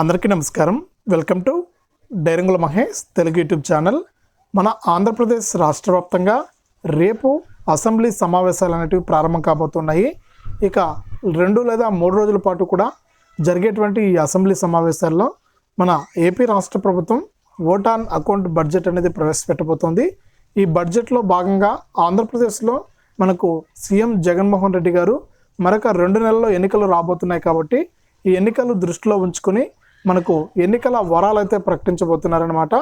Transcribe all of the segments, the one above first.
అందరికీ నమస్కారం. Welcome to డైరంగుల మహేష్ తెలుగు యూట్యూబ్ ఛానల్. మన ఆంధ్రప్రదేశ్ రాష్ట్ర వ్యాప్తంగా రేపు అసెంబ్లీ సమావేశాలు అనేటివి ప్రారంభం కాబోతున్నాయి. ఇక రెండు లేదా మూడు రోజుల పాటు కూడా జరిగేటువంటి ఈ అసెంబ్లీ సమావేశాల్లో మన ఏపీ రాష్ట్ర ప్రభుత్వం ఓట్ ఆన్ అకౌంట్ బడ్జెట్ అనేది ప్రవేశపెట్టబోతోంది. ఈ బడ్జెట్లో భాగంగా ఆంధ్రప్రదేశ్లో మనకు సీఎం జగన్మోహన్ రెడ్డి గారు మరొక రెండు నెలల్లో ఎన్నికలు రాబోతున్నాయి కాబట్టి ఈ ఎన్నికలు దృష్టిలో ఉంచుకొని మనకు ఎన్నికల వరాలు అయితే ప్రకటించబోతున్నారనమాట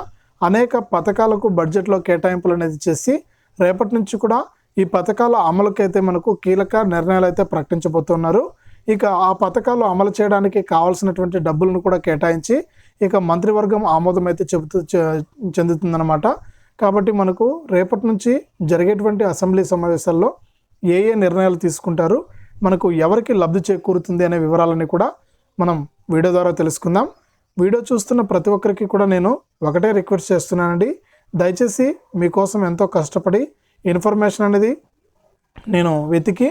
అనేక పథకాలకు బడ్జెట్లో కేటాయింపులు అనేది చేసి రేపటి నుంచి కూడా ఈ పథకాల అమలుకైతే మనకు కీలక నిర్ణయాలు అయితే ప్రకటించబోతున్నారు. ఇక ఆ పథకాలు అమలు చేయడానికి కావాల్సినటువంటి డబ్బులను కూడా కేటాయించి ఇక మంత్రివర్గం ఆమోదం అయితే చెబుతూ చె- చెందుతుందన్నమాట. కాబట్టి మనకు రేపటి నుంచి జరిగేటువంటి అసెంబ్లీ సమావేశాల్లో ఏ ఏ నిర్ణయాలు తీసుకుంటారు మనకు ఎవరికి లబ్ధి చేకూరుతుంది అనే వివరాలని కూడా మనం వీడియో ద్వారా తెలుసుకుందాం. వీడియో చూస్తున్న ప్రతి ఒక్కరికి కూడా నేను ఒకటే రిక్వెస్ట్ చేస్తున్నానండి. దయచేసి మీకోసం ఎంతో కష్టపడి ఇన్ఫర్మేషన్ అనేది నేను వెతికి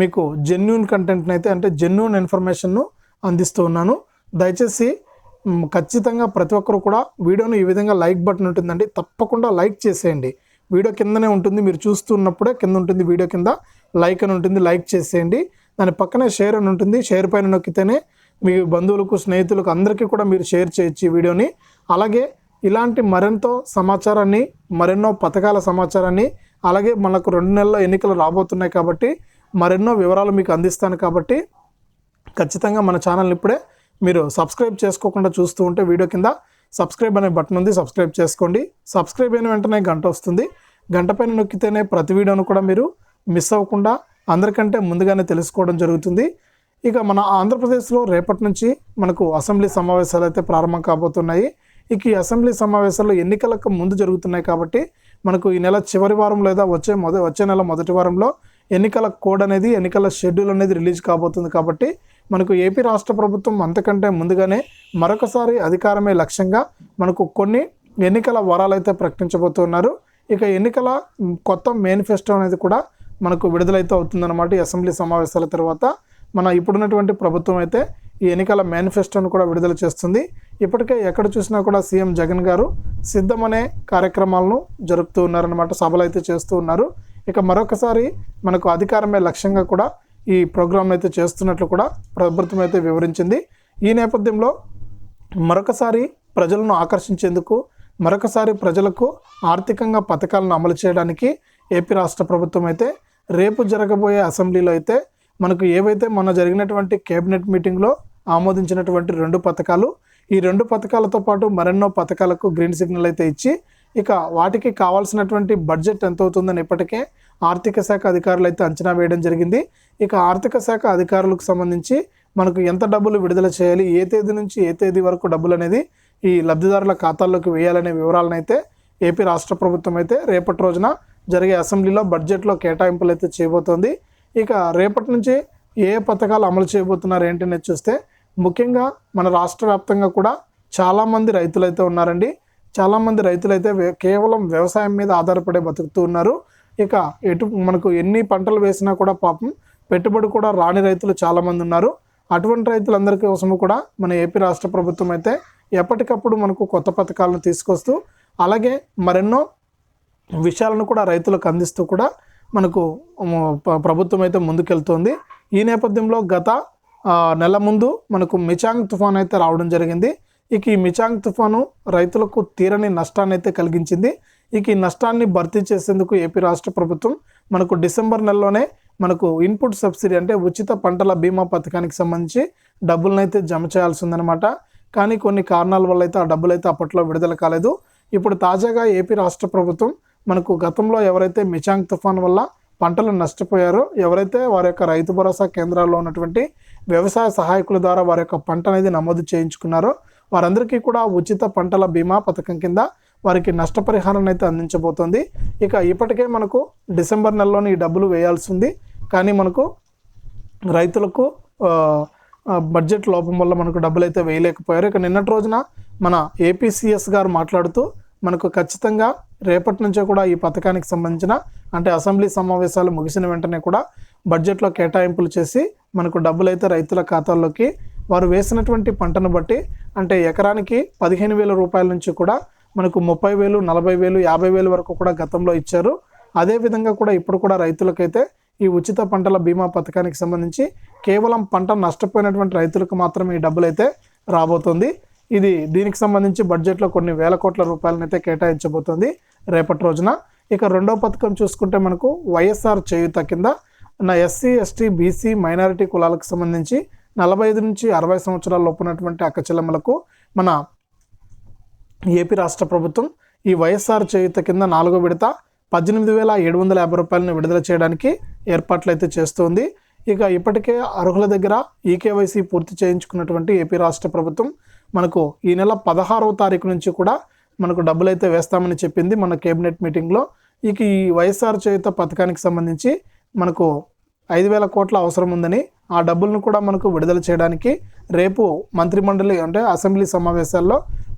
మీకు జెన్యున్ కంటెంట్ని అయితే అంటే జెన్యున్ ఇన్ఫర్మేషన్ను అందిస్తూ ఉన్నాను. దయచేసి ఖచ్చితంగా ప్రతి ఒక్కరు కూడా వీడియోను ఈ విధంగా లైక్ బటన్ ఉంటుందండి. తప్పకుండా లైక్ చేసేయండి. వీడియో కిందనే ఉంటుంది. మీరు చూస్తున్నప్పుడే కింద ఉంటుంది వీడియో కింద లైక్ అని ఉంటుంది. లైక్ చేసేయండి. దాని పక్కనే షేర్ అని ఉంటుంది. షేర్ పైన నొక్కితేనే మీ బంధువులకు స్నేహితులకు అందరికీ కూడా మీరు షేర్ చేయొచ్చు ఈ వీడియోని. అలాగే ఇలాంటి మరెంతో సమాచారాన్ని మరెన్నో పథకాల సమాచారాన్ని అలాగే మనకు రెండు నెలల్లో ఎన్నికలు రాబోతున్నాయి కాబట్టి మరెన్నో వివరాలు మీకు అందిస్తాను కాబట్టి ఖచ్చితంగా మన ఛానల్ని ఇప్పుడే మీరు సబ్స్క్రైబ్ చేసుకోకుండా చూస్తూ ఉంటే వీడియో కింద సబ్స్క్రైబ్ అనే బటన్ ఉంది సబ్స్క్రైబ్ చేసుకోండి. సబ్స్క్రైబ్ అయిన వెంటనే గంట వస్తుంది. గంట పైన నొక్కితేనే ప్రతి వీడియోను కూడా మీరు మిస్ అవ్వకుండా అందరికంటే ముందుగానే తెలుసుకోవడం జరుగుతుంది. ఇక మన ఆంధ్రప్రదేశ్లో రేపటి నుంచి మనకు అసెంబ్లీ సమావేశాలు అయితే ప్రారంభం కాబోతున్నాయి. ఇక ఈ అసెంబ్లీ సమావేశాలు ఎన్నికలకు ముందు జరుగుతున్నాయి కాబట్టి మనకు ఈ నెల చివరి వారం లేదా వచ్చే మొద వచ్చే నెల మొదటి వారంలో ఎన్నికల కోడ్ అనేది ఎన్నికల షెడ్యూల్ అనేది రిలీజ్ కాబోతుంది కాబట్టి మనకు ఏపీ రాష్ట్ర ప్రభుత్వం అంతకంటే ముందుగానే మరొకసారి అధికారమే లక్ష్యంగా మనకు కొన్ని ఎన్నికల వరాలు అయితే ప్రకటించబోతున్నారు. ఇక ఎన్నికల కొత్త మేనిఫెస్టో అనేది కూడా మనకు విడుదలైతే అవుతుందన్నమాట ఈ అసెంబ్లీ సమావేశాల తర్వాత. మన ఇప్పుడున్నటువంటి ప్రభుత్వం అయితే ఈ ఎన్నికల మేనిఫెస్టోను కూడా విడుదల చేస్తుంది. ఇప్పటికే ఎక్కడ చూసినా కూడా సీఎం జగన్ గారు సిద్ధమనే కార్యక్రమాలను జరుపుతూ ఉన్నారనమాట సభలు అయితే చేస్తూ ఉన్నారు. ఇక మరొకసారి మనకు అధికారమే లక్ష్యంగా కూడా ఈ ప్రోగ్రామ్ అయితే చేస్తున్నట్లు కూడా ప్రభుత్వం అయితే వివరించింది. ఈ నేపథ్యంలో మరొకసారి ప్రజలను ఆకర్షించేందుకు మరొకసారి ప్రజలకు ఆర్థికంగా పథకాలను అమలు చేయడానికి ఏపీ రాష్ట్ర ప్రభుత్వం అయితే రేపు జరగబోయే అసెంబ్లీలో అయితే మనకు ఏవైతే మొన్న జరిగినటువంటి కేబినెట్ మీటింగ్లో ఆమోదించినటువంటి రెండు పథకాలు ఈ రెండు పథకాలతో పాటు మరెన్నో పథకాలకు గ్రీన్ సిగ్నల్ అయితే ఇచ్చి ఇక వాటికి కావాల్సినటువంటి బడ్జెట్ ఎంత అవుతుందని ఇప్పటికే ఆర్థిక శాఖ అధికారులు అయితే అంచనా వేయడం జరిగింది. ఇక ఆర్థిక శాఖ అధికారులకు సంబంధించి మనకు ఎంత డబ్బులు విడుదల చేయాలి ఏ తేదీ నుంచి ఏ తేదీ వరకు డబ్బులు అనేది ఈ లబ్ధిదారుల ఖాతాల్లోకి వేయాలనే వివరాలను అయితే ఏపీ రాష్ట్ర ప్రభుత్వం అయితే రేపటి రోజున జరిగే అసెంబ్లీలో బడ్జెట్లో కేటాయింపులు అయితే చేయబోతోంది. ఇక రేపటి నుంచి ఏ ఏ పథకాలు అమలు చేయబోతున్నారు ఏంటనేది చూస్తే ముఖ్యంగా మన రాష్ట్ర వ్యాప్తంగా కూడా చాలామంది రైతులైతే ఉన్నారండి. చాలామంది రైతులైతే కేవలం వ్యవసాయం మీద ఆధారపడే బతుకుతూ ఉన్నారు. ఇక ఎటు మనకు ఎన్ని పంటలు వేసినా కూడా పాపం పెట్టుబడి కూడా రాని రైతులు చాలామంది ఉన్నారు. అటువంటి రైతులందరి కోసము కూడా మన ఏపీ రాష్ట్ర ప్రభుత్వం అయితే ఎప్పటికప్పుడు మనకు కొత్త పథకాలను తీసుకొస్తూ అలాగే మరెన్నో విషయాలను కూడా రైతులకు అందిస్తూ కూడా మనకు ప్రభుత్వం అయితే ముందుకెళ్తోంది. ఈ నేపథ్యంలో గత నెల ముందు మనకు మిచాంగ్ తుఫాన్ అయితే రావడం జరిగింది. ఇక ఈ మిచాంగ్ తుఫాను రైతులకు తీరని నష్టాన్ని అయితే కలిగించింది. ఇక ఈ నష్టాన్ని భర్తీ చేసేందుకు ఏపీ రాష్ట్ర ప్రభుత్వం మనకు డిసెంబర్ నెలలోనే మనకు ఇన్పుట్ సబ్సిడీ అంటే ఉచిత పంటల బీమా పథకానికి సంబంధించి డబ్బులను అయితే జమ చేయాల్సి ఉందన్నమాట కానీ కొన్ని కారణాల వల్ల అయితే ఆ డబ్బులు అయితే అప్పట్లో విడుదల కాలేదు. ఇప్పుడు తాజాగా ఏపీ రాష్ట్ర ప్రభుత్వం మనకు గతంలో ఎవరైతే మిచాంగ్ తుఫాన్ వల్ల పంటలు నష్టపోయారో ఎవరైతే వారి యొక్క రైతు భరోసా కేంద్రాల్లో ఉన్నటువంటి వ్యవసాయ సహాయకుల ద్వారా వారి యొక్క పంట అనేది నమోదు చేయించుకున్నారో వారందరికీ కూడా ఉచిత పంటల బీమా పథకం కింద వారికి నష్టపరిహారాన్ని అయితే అందించబోతోంది. ఇక ఇప్పటికే మనకు డిసెంబర్ నెలలోనే ఈ డబ్బులు వేయాల్సి ఉంది. కానీ మనకు రైతులకు బడ్జెట్ లోపం వల్ల మనకు డబ్బులు అయితే వేయలేకపోయారు. ఇక నిన్నటి రోజున మన ఏపీసీఎస్ గారు మాట్లాడుతూ మనకు ఖచ్చితంగా రేపటి నుంచే కూడా ఈ పథకానికి సంబంధించిన అంటే అసెంబ్లీ సమావేశాలు ముగిసిన వెంటనే కూడా బడ్జెట్లో కేటాయింపులు చేసి మనకు డబ్బులు అయితే రైతుల ఖాతాల్లోకి వారు వేసినటువంటి పంటను బట్టి అంటే ఎకరానికి పదిహేను వేల రూపాయల నుంచి కూడా మనకు ముప్పై వేలు నలభై వేలు యాభై వేలు వరకు కూడా గతంలో ఇచ్చారు. అదేవిధంగా కూడా ఇప్పుడు కూడా రైతులకైతే ఈ ఉచిత పంటల బీమా పథకానికి సంబంధించి కేవలం పంట నష్టపోయినటువంటి రైతులకు మాత్రమే ఈ డబ్బులైతే రాబోతుంది. ఇది దీనికి సంబంధించి బడ్జెట్లో కొన్ని వేల కోట్ల రూపాయలనైతే కేటాయించబోతోంది రేపటి రోజున. ఇక రెండో పథకం చూసుకుంటే మనకు వైఎస్ఆర్ చేయుత కింద నా ఎస్సీ ఎస్టీ బీసీ మైనారిటీ కులాలకు సంబంధించి నలభై ఐదు నుంచి అరవై సంవత్సరాల లోపు ఉన్నటువంటి అక్కచెల్లెమ్మలకు మన ఏపీ రాష్ట్ర ప్రభుత్వం ఈ వైఎస్ఆర్ చేయుత కింద నాలుగో విడత పద్దెనిమిది వేల ఏడు వందల యాభై రూపాయలను విడుదల చేయడానికి ఏర్పాట్లు అయితే చేస్తోంది. ఇక ఇప్పటికే అర్హుల దగ్గర ఈకేవైసీ పూర్తి చేయించుకున్నటువంటి ఏపీ రాష్ట్ర ప్రభుత్వం మనకు ఈ నెల పదహారవ తారీఖు నుంచి కూడా మనకు డబ్బులు అయితే వేస్తామని చెప్పింది మన కేబినెట్ మీటింగ్లో. ఇక ఈ వైఎస్ఆర్ చేయుత పథకానికి సంబంధించి మనకు ఐదు వేల కోట్ల అవసరం ఉందని ఆ డబ్బులను కూడా మనకు విడుదల చేయడానికి రేపు మంత్రిమండలి అంటే అసెంబ్లీ సమావేశాల్లో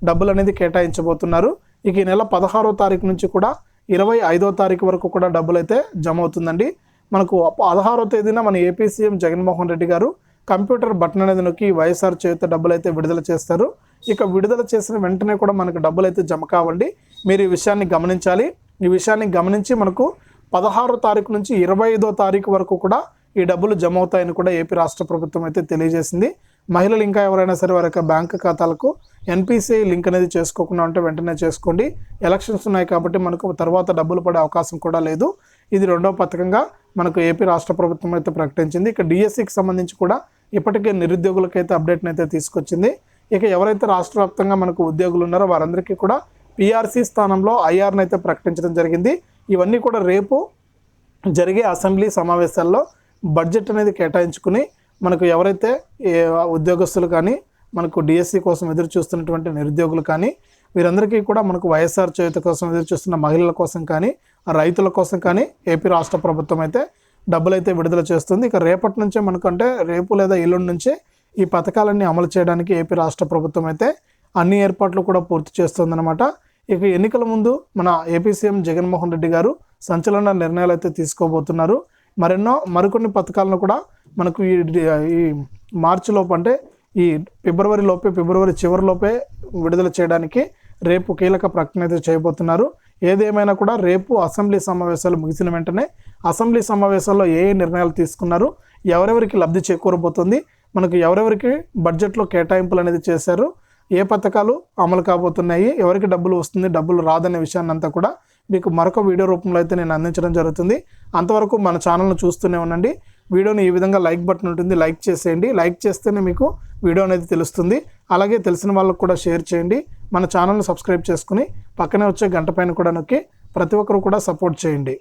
డబ్బులు అనేది కేటాయించబోతున్నారు. ఇక ఈ నెల పదహారో తారీఖు నుంచి కూడా ఇరవై ఐదో తారీఖు వరకు కూడా డబ్బులు అయితే జమ అవుతుందండి. మనకు పదహారో తేదీన మన ఏపీ సీఎం జగన్మోహన్ రెడ్డి గారు కంప్యూటర్ బటన్ అనేది నొక్కి వైఎస్ఆర్ చేత డబ్బులు అయితే విడుదల చేస్తారు. ఇక విడుదల చేసిన వెంటనే కూడా మనకు డబ్బులు అయితే జమ కావండి. మీరు ఈ విషయాన్ని గమనించాలి. ఈ విషయాన్ని గమనించి మనకు పదహారో తారీఖు నుంచి ఇరవై ఐదో తారీఖు వరకు కూడా ఈ డబ్బులు జమ అవుతాయని కూడా ఏపీ రాష్ట్ర ప్రభుత్వం అయితే తెలియజేసింది. మహిళలు ఇంకా ఎవరైనా సరే వారి యొక్క బ్యాంక్ ఖాతాలకు ఎన్పిసిఐ లింక్ అనేది చేసుకోకుండా ఉంటే వెంటనే చేసుకోండి. ఎలక్షన్స్ ఉన్నాయి కాబట్టి మనకు తర్వాత డబ్బులు పడే అవకాశం కూడా లేదు. ఇది రెండవ పథకంగా మనకు ఏపీ రాష్ట్ర ప్రభుత్వం అయితే ప్రకటించింది. ఇక డిఎస్సికి సంబంధించి కూడా ఇప్పటికే నిరుద్యోగులకైతే అప్డేట్ని అయితే తీసుకొచ్చింది. ఇక ఎవరైతే రాష్ట్ర వ్యాప్తంగా మనకు ఉద్యోగులు ఉన్నారో వారందరికీ కూడా పీఆర్సీ స్థానంలో ఐఆర్ని అయితే ప్రకటించడం జరిగింది. ఇవన్నీ కూడా రేపు జరిగే అసెంబ్లీ సమావేశాల్లో బడ్జెట్ అనేది కేటాయించుకుని మనకు ఎవరైతే ఏ ఉద్యోగస్తులు కానీ మనకు డిఎస్సి కోసం ఎదురు చూస్తున్నటువంటి నిరుద్యోగులు కానీ వీరందరికీ కూడా మనకు వైఎస్ఆర్ చేయుత కోసం ఎదురు చూస్తున్న మహిళల కోసం కానీ రైతుల కోసం కానీ ఏపీ రాష్ట్ర ప్రభుత్వం అయితే డబ్బులు అయితే విడుదల చేస్తుంది. ఇక రేపటి నుంచే మనకు అంటే రేపు లేదా ఎల్లుండి నుంచే ఈ పథకాలన్నీ అమలు చేయడానికి ఏపీ రాష్ట్ర ప్రభుత్వం అయితే అన్ని ఏర్పాట్లు కూడా పూర్తి చేస్తుందన్నమాట. ఇక ఎన్నికల ముందు మన ఏపీ సీఎం జగన్మోహన్ రెడ్డి గారు సంచలన నిర్ణయాలు అయితే తీసుకోబోతున్నారు. మరెన్నో మరికొన్ని పథకాలను కూడా మనకు ఈ ఈ మార్చి అంటే ఈ ఫిబ్రవరి లోపే ఫిబ్రవరి చివరిలోపే విడుదల చేయడానికి రేపు కీలక ప్రకటన అయితే చేయబోతున్నారు. ఏదేమైనా కూడా రేపు అసెంబ్లీ సమావేశాలు ముగిసిన వెంటనే అసెంబ్లీ సమావేశాల్లో ఏ ఏ నిర్ణయాలు తీసుకున్నారు ఎవరెవరికి లబ్ధి చేకూరబోతుంది మనకు ఎవరెవరికి బడ్జెట్లో కేటాయింపులు అనేది చేశారు ఏ పథకాలు అమలు కాబోతున్నాయి ఎవరికి డబ్బులు వస్తుంది డబ్బులు రాదనే విషయాన్ని అంతా కూడా మీకు మరొక వీడియో రూపంలో అయితే నేను అందించడం జరుగుతుంది. అంతవరకు మన ఛానల్ను చూస్తూనే ఉండండి. వీడియోని ఈ విధంగా లైక్ బటన్ ఉంటుంది లైక్ చేసేయండి. లైక్ చేస్తేనే మీకు వీడియో అనేది తెలుస్తుంది. అలాగే తెలిసిన వాళ్ళకు కూడా షేర్ చేయండి. మన ఛానల్ను సబ్స్క్రైబ్ చేసుకుని పక్కనే వచ్చే గంట పైన కూడా నొక్కి ప్రతి ఒక్కరు కూడా సపోర్ట్ చేయండి.